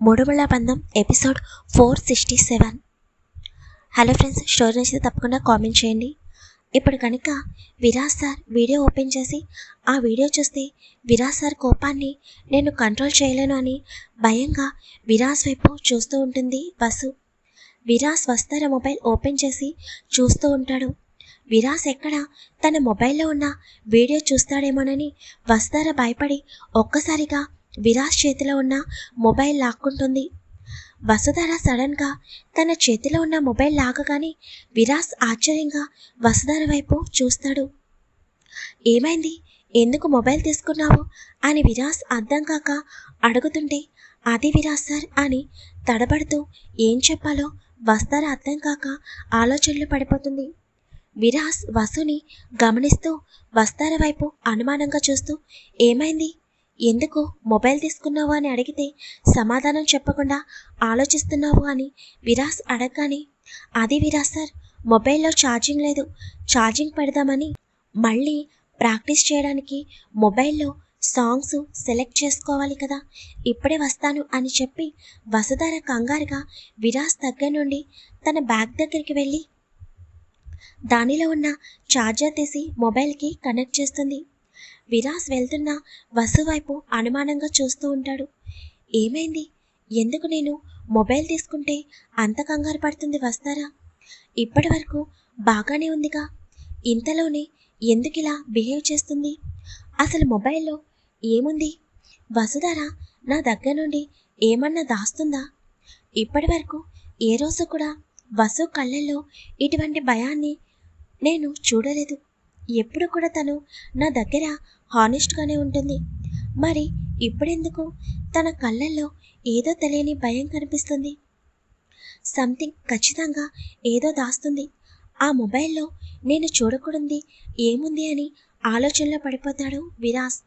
Moodumulla Bandham episode four sixty seven. Hello friends story నచ్చితే తప్పకుండా comment చేయండి. ఇప్పుడు కనుక విరాజ్ సార్ వీడియో ఓపెన్ చేసి ఆ వీడియో చూస్తే విరాజ్ సార్ కోపాన్ని నేను కంట్రోల్ చేయలేను అని భయంగా విరాజ్ వైపు చూస్తూ ఉంటుంది బస్సు. విరాజ్ వస్తార మొబైల్ ఓపెన్ చేసి చూస్తూ ఉంటాడు. విరాజ్ ఎక్కడ? తన మొబైల్లో ఉన్న వీడియో చూస్తాడేమోనని వస్తార భయపడి ఒక్కసారిగా విరాజ్ చేతిలో ఉన్న మొబైల్ లాక్కుంటుంది. వసుధర సడన్గా తన చేతిలో ఉన్న మొబైల్ లాగగానే విరాజ్ ఆశ్చర్యంగా వసుధర వైపు చూస్తాడు. ఏమైంది? ఎందుకు మొబైల్ తీసుకున్నావు? అని విరాజ్ అర్థం కాక అడుగుతుంటే అది విరాజ్ సార్ అని తడబడుతూ ఏం చెప్పాలో వసుధర అర్థం కాక ఆలోచనలు పడిపోతుంది. విరాజ్ వసుని గమనిస్తూ వస్తార వైపు అనుమానంగా చూస్తూ ఏమైంది? ఎందుకు మొబైల్ తీసుకున్నావు అని అడిగితే సమాధానం చెప్పకుండా ఆలోచిస్తున్నావు అని విరాస్ అడగగానే అది విరాస్ సార్ మొబైల్లో ఛార్జింగ్ లేదు. ఛార్జింగ్ పెడదామని మళ్ళీ ప్రాక్టీస్ చేయడానికి మొబైల్లో సాంగ్స్ సెలెక్ట్ చేసుకోవాలి కదా. ఇప్పుడే వస్తాను అని చెప్పి వసుధార కంగారుగా విరాస్ దగ్గర నుండి తన బ్యాగ్ దగ్గరికి వెళ్ళి దానిలో ఉన్న ఛార్జర్ తీసి మొబైల్కి కనెక్ట్ చేస్తుంది. విరాస్ వెళ్తున్న వసు వైపు అనుమానంగా చూస్తూ ఉంటాడు. ఏమైంది? ఎందుకు నేను మొబైల్ తీసుకుంటే అంత కంగారు పడుతుంది వస్తారా? ఇప్పటి వరకు బాగానే ఉందిగా. ఇంతలోనే ఎందుకు ఇలా బిహేవ్ చేస్తుంది? అసలు మొబైల్లో ఏముంది? వసుధార నా దగ్గర నుండి ఏమన్నా దాస్తుందా? ఇప్పటి వరకు ఏ రోజు కూడా వసు కళ్ళల్లో ఇటువంటి భయాన్ని నేను చూడలేదు. ఎప్పుడు కూడా తను నా దగ్గర హానెస్ట్గానే ఉంటుంది. మరి ఇప్పుడెందుకు? తన కళ్ళల్లో ఏదో తెలియని భయం కనిపిస్తుంది. సంథింగ్ ఖచ్చితంగా ఏదో దాస్తుంది. ఆ మొబైల్లో నేను చూడకూడదు ఏముంది అని ఆలోచనలో పడిపోతాడు విరాస్.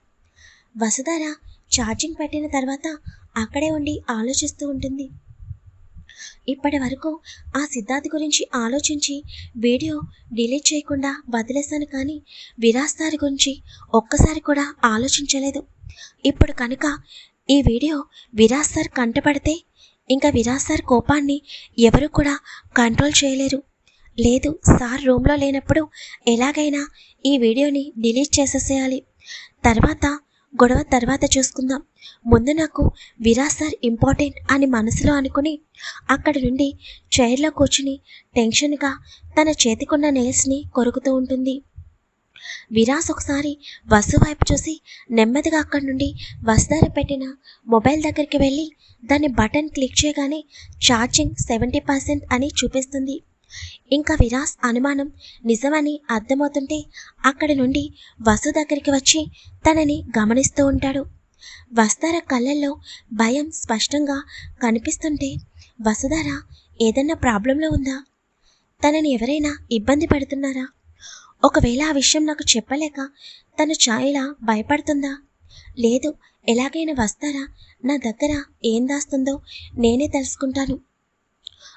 వసుధార ఛార్జింగ్ పెట్టిన తర్వాత అక్కడే ఉండి ఆలోచిస్తూ ఉంటుంది. ఇప్పటి వరకు ఆ సిద్ధార్థ్ గురించి ఆలోచించి వీడియో డిలీట్ చేయకుండా వదిలేశాను కానీ విరాజ్ గురించి ఒక్కసారి కూడా ఆలోచించలేదు. ఇప్పుడు కనుక ఈ వీడియో విరాజ్ సార్ కంటపడితే ఇంకా విరాజ్ సార్ కోపాన్ని ఎవరు కూడా కంట్రోల్ చేయలేరు. లేదు సార్ రూమ్లో లేనప్పుడు ఎలాగైనా ఈ వీడియోని డిలీట్ చేసేసేయాలి. తర్వాత గొడవ తర్వాత చూసుకుందాం. ముందు నాకు విరాజ్ సార్ ఇంపార్టెంట్ అని మనసులో అనుకుని అక్కడి నుండి చైర్లో కూర్చుని టెన్షన్గా తన చేతికున్న నెయిల్స్ని కొరుకుతూ ఉంటుంది. విరాస్ ఒకసారి వసు వైపు చూసి నెమ్మదిగా అక్కడి నుండి వసుదార పెట్టిన మొబైల్ దగ్గరికి వెళ్ళి దాని బటన్ క్లిక్ చేయగానే ఛార్జింగ్ సెవెంటీ పర్సెంట్ అని చూపిస్తుంది. ఇంకా విరాస్ అనుమానం నిజమని అర్థమవుతుంటే అక్కడి నుండి వసు దగ్గరికి వచ్చి తనని గమనిస్తూ ఉంటాడు. వస్తార కళ్ళల్లో భయం స్పష్టంగా కనిపిస్తుంటే వసుధార ఏదన్నా ప్రాబ్లంలో ఉందా? తనని ఎవరైనా ఇబ్బంది పెడుతున్నారా? ఒకవేళ ఆ విషయం నాకు చెప్పలేక తను ఛాయలా భయపడుతుందా? లేదు ఎలాగైనా వస్తారా? నా దగ్గర ఏం దాస్తుందో నేనే తెలుసుకుంటాను.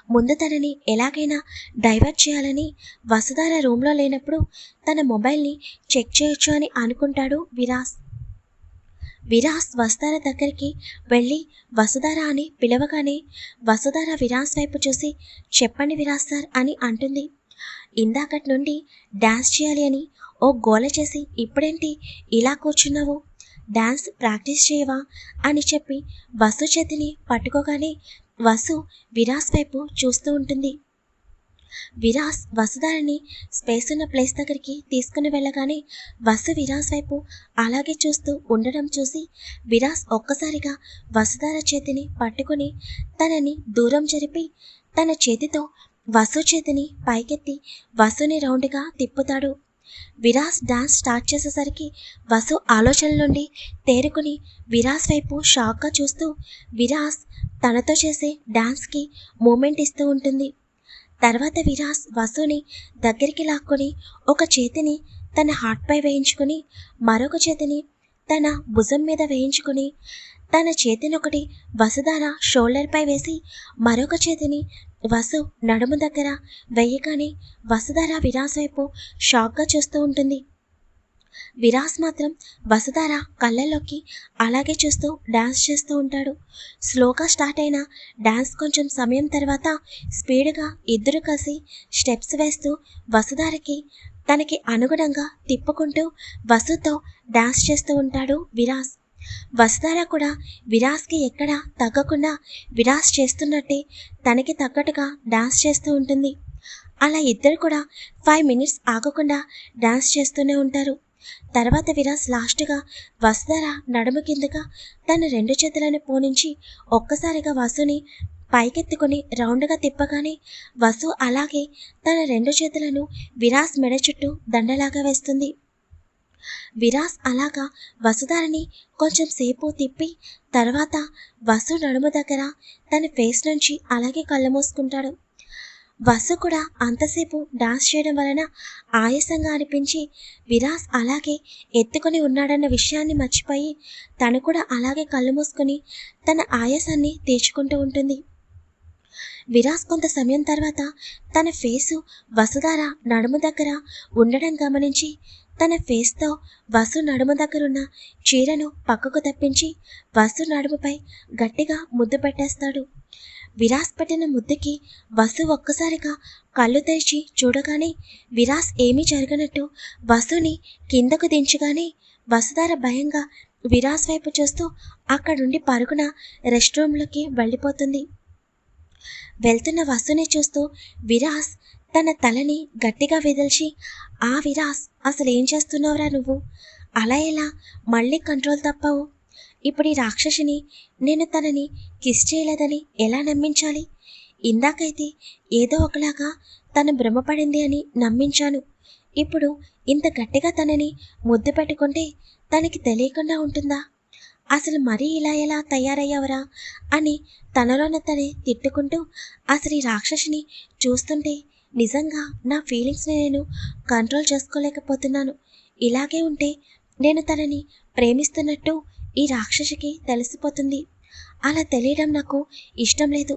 ముందు తనని ఎలాగైనా డైవర్ట్ చేయాలని వసుధార రూమ్లో లేనప్పుడు తన మొబైల్ని చెక్ చేయొచ్చు అని అనుకుంటాడు విరాస్. విరాస్ వసుధార దగ్గరికి వెళ్ళి వసుధార అని పిలవగానే వసుధార విరాస్ వైపు చూసి చెప్పండి విరాస్ సార్ అని అంటుంది. ఇందాకటి నుండి డ్యాన్స్ చేయాలి అని ఓ గోల చేసి ఇప్పుడేంటి ఇలా కూర్చున్నావు? డ్యాన్స్ ప్రాక్టీస్ చేయవా? అని చెప్పి వసు చేతిని పట్టుకోగానే వసు విరాస్ వైపు చూస్తూ ఉంటుంది. విరాస్ వసుధారిని స్పేస్ ఉన్న ప్లేస్ దగ్గరికి తీసుకుని వెళ్ళగానే వసు విరాస్ వైపు అలాగే చూస్తూ ఉండడం చూసి విరాస్ ఒక్కసారిగా వసుధార చేతిని పట్టుకుని తనని దూరం జరిపి తన చేతితో వసు చేతిని పైకెత్తి వసుని రౌండ్గా తిప్పుతాడు. విరాస్ డాన్స్ స్టార్ట్ చేసేసరికి వసు ఆలోచన నుండి తేరుకుని విరాస్ వైపు షాక్గా చూస్తూ విరాస్ తనతో చేసే డాన్స్కి మూమెంట్ ఇస్తూ ఉంటుంది. తర్వాత విరాస్ వసుని దగ్గరికి లాక్కొని ఒక చేతిని తన హార్ట్పై వేయించుకొని మరొక చేతిని తన భుజం మీద వేయించుకొని తన చేతిని ఒకటి వసుధార షోల్డర్పై వేసి మరొక చేతిని వసు నడుము దగ్గర వెయ్యగానే వసుధార విరాస్ వైపు షాక్గా చూస్తూ ఉంటుంది. విరాస్ మాత్రం వసుధార కళ్ళల్లోకి అలాగే చూస్తూ డాన్స్ చేస్తూ ఉంటాడు. స్లోగా స్టార్ట్ అయిన డాన్స్ కొంచెం సమయం తర్వాత స్పీడ్గా ఇద్దరు కలిసి స్టెప్స్ వేస్తూ వసుధారకి తనకి అనుగుణంగా తిప్పుకుంటూ వసుతో డాన్స్ చేస్తూ ఉంటాడు విరాస్. వసుధార కూడా విరాస్కి ఎక్కడ తగ్గకుండా విరాస్ చేస్తున్నట్టే తనకి తగ్గట్టుగా డాన్స్ చేస్తూ ఉంటుంది. అలా ఇద్దరు కూడా ఫైవ్ మినిట్స్ ఆగకుండా డాన్స్ చేస్తూనే ఉంటారు. తర్వాత విరాస్ లాస్ట్గా వసుధార నడుము కిందగా తన రెండు చేతులను పోనించి ఒక్కసారిగా వసుని పైకెత్తుకొని రౌండ్గా తిప్పగానే వసు అలాగే తన రెండు చేతులను విరాస్ మెడ చుట్టూ దండలాగా వేస్తుంది. విరాస్ అలాగా వసుధారిని కొంచెం సేపు తిప్పి తర్వాత వసు నడుము దగ్గర తన ఫేస్ నుంచి అలాగే కళ్ళు మూసుకుంటాడు. వసు కూడా అంతసేపు డాన్స్ చేయడం వలన ఆయాసంగా అనిపించి విరాస్ అలాగే ఎత్తుకొని ఉన్నాడన్న విషయాన్ని మర్చిపోయి తను కూడా అలాగే కళ్ళు మూసుకొని తన ఆయాసాన్ని తీర్చుకుంటూ ఉంటుంది. విరాస్ కొంత సమయం తర్వాత తన ఫేసు వసుధార నడుము దగ్గర ఉండడం గమనించి తన ఫేస్తో వసు నడుము దగ్గరున్న చీరను పక్కకు తప్పించి వసు నడుముపై గట్టిగా ముద్దు పెట్టేస్తాడు. విరాస్ పెట్టిన ముద్దుకి వసు ఒక్కసారిగా కళ్ళు తెరిచి చూడగానే విరాస్ ఏమీ జరగనట్టు వసుని కిందకు దించగానే వసుధార భయంగా విరాస్ వైపు చూస్తూ అక్కడుండి పరుగున రెస్ట్ రూమ్లోకి వెళ్ళిపోతుంది. వెళ్తున్న వస్తుని చూస్తూ విరాస్ తన తలని గట్టిగా విదిల్చి ఆ విరాస్ అసలు ఏం చేస్తున్నావురా నువ్వు? అలా ఎలా? మళ్ళీ కంట్రోల్ తప్పవు. ఇప్పుడు ఈ రాక్షసిని నేను తనని కిస్ చేయలేదని ఎలా నమ్మించాలి? ఇందాకైతే ఏదో ఒకలాగా తను భ్రమపడింది అని నమ్మించాను. ఇప్పుడు ఇంత గట్టిగా తనని ముద్దు పెట్టుకుంటే తనకి తెలియకుండా ఉంటుందా? అసలు మరీ ఇలా ఎలా తయారయ్యావరా? అని తనలోన తనే తిట్టుకుంటూ అసలు ఈ రాక్షసిని చూస్తుంటే నిజంగా నా ఫీలింగ్స్ని నేను కంట్రోల్ చేసుకోలేకపోతున్నాను. ఇలాగే ఉంటే నేను తనని ప్రేమిస్తున్నట్టు ఈ రాక్షసికి తెలిసిపోతుంది. అలా తెలియడం నాకు ఇష్టం లేదు.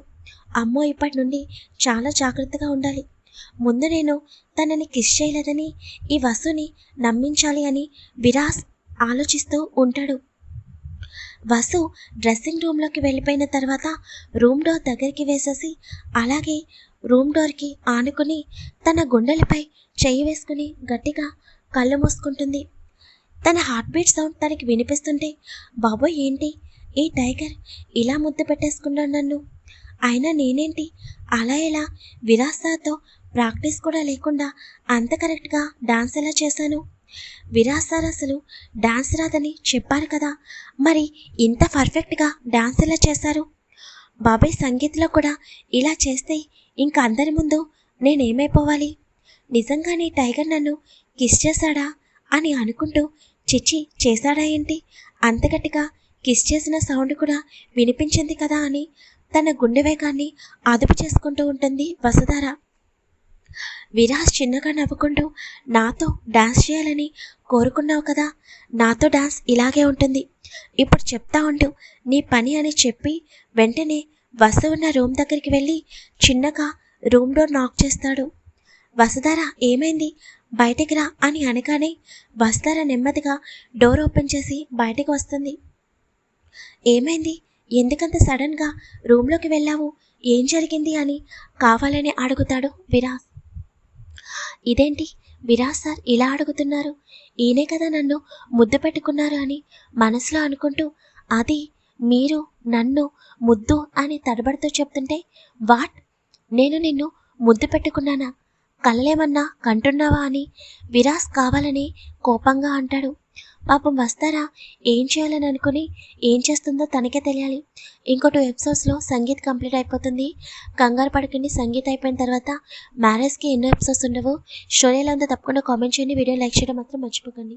అమ్మో ఇప్పటి నుండి చాలా జాగ్రత్తగా ఉండాలి. ముందు నేను తనని కిస్ చేయలేదని ఈ వసుని నమ్మించాలి అని విరాస్ ఆలోచిస్తూ ఉంటాడు. వసు డ్రెస్సింగ్ రూమ్లోకి వెళ్ళిపోయిన తర్వాత రూమ్ డోర్ దగ్గరికి వేసేసి అలాగే రూమ్ డోర్కి ఆనుకుని తన గుండెలపై చెయ్యి వేసుకుని గట్టిగా కళ్ళు మూసుకుంటుంది. తన హార్ట్ బీట్ సౌండ్ తనకి వినిపిస్తుంటే బాబోయ్ ఏంటి? ఈ టైగర్ ఇలా ముద్దు పెట్టేసుకున్నాడు నన్ను. అయినా నేనేంటి? అలా ఎలా? విరాసాతో ప్రాక్టీస్ కూడా లేకుండా అంత కరెక్ట్గా డాన్స్ ఎలా చేశాను? విరాజ్ సార్ అసలు డాన్స్ రాదని చెప్పారు కదా. మరి ఇంత పర్ఫెక్ట్గా డాన్స్ ఎలా చేశారు? బాబాయ్ సంగీత్లో కూడా ఇలా చేస్తే ఇంక అందరి ముందు నేనేమైపోవాలి? నిజంగానే టైగర్ నన్ను కిస్ చేశాడా అని అనుకుంటూ చిచ్చి చేశాడా ఏంటి? అంత గట్టిగా కిస్ చేసిన సౌండ్ కూడా వినిపించింది కదా అని తన గుండె వేగాన్ని అదుపు చేసుకుంటూ ఉంటుంది వసుధార. విరాజ్ చిన్నగా నవ్వుకుంటూ నాతో డాన్స్ చేయాలని కోరుకున్నావు కదా నాతో డాన్స్ ఇలాగే ఉంటుంది. ఇప్పుడు చెప్తా ఉంటూ నీ పని అని చెప్పి వెంటనే వసు ఉన్న రూమ్ దగ్గరికి వెళ్ళి చిన్నగా రూమ్ డోర్ నాక్ చేస్తాడు. వసుధార ఏమైంది? బయటికి రా అని అనగానే వసుధార నెమ్మదిగా డోర్ ఓపెన్ చేసి బయటికి వస్తుంది. ఏమైంది? ఎందుకంత సడన్గా రూమ్లోకి వెళ్ళావు? ఏం జరిగింది? అని కావాలని అడుగుతాడు విరాజ్. ఇదేంటి? విరాజ్ సార్ ఇలా అడుగుతున్నారు. ఈయనే కదా నన్ను ముద్దు పెట్టుకున్నారు అని మనసులో అనుకుంటూ అది మీరు నన్ను ముద్దు అని తడబడుతూ చెప్తుంటే వాట్? నేను నిన్ను ముద్దు పెట్టుకున్నానా? కళ్ళేమన్నా కంటున్నావా అని విరాస్ కావాలని కోపంగా అంటాడు. పాపం వస్తారా? ఏం చేయాలని అనుకుని ఏం చేస్తుందో తనకే తెలియాలి. ఇంకో టూ ఎపిసోడ్స్లో సంగీత్ కంప్లీట్ అయిపోతుంది. కంగారు పడకండి సంగీత్ అయిపోయిన తర్వాత మ్యారేజ్కి ఎన్నో ఎపిసోడ్స్ ఉండవు. స్టోరీ ఎలా ఉందో తప్పకుండా కామెంట్ చేయండి. వీడియో లైక్ చేయడం మాత్రం మర్చిపోకండి.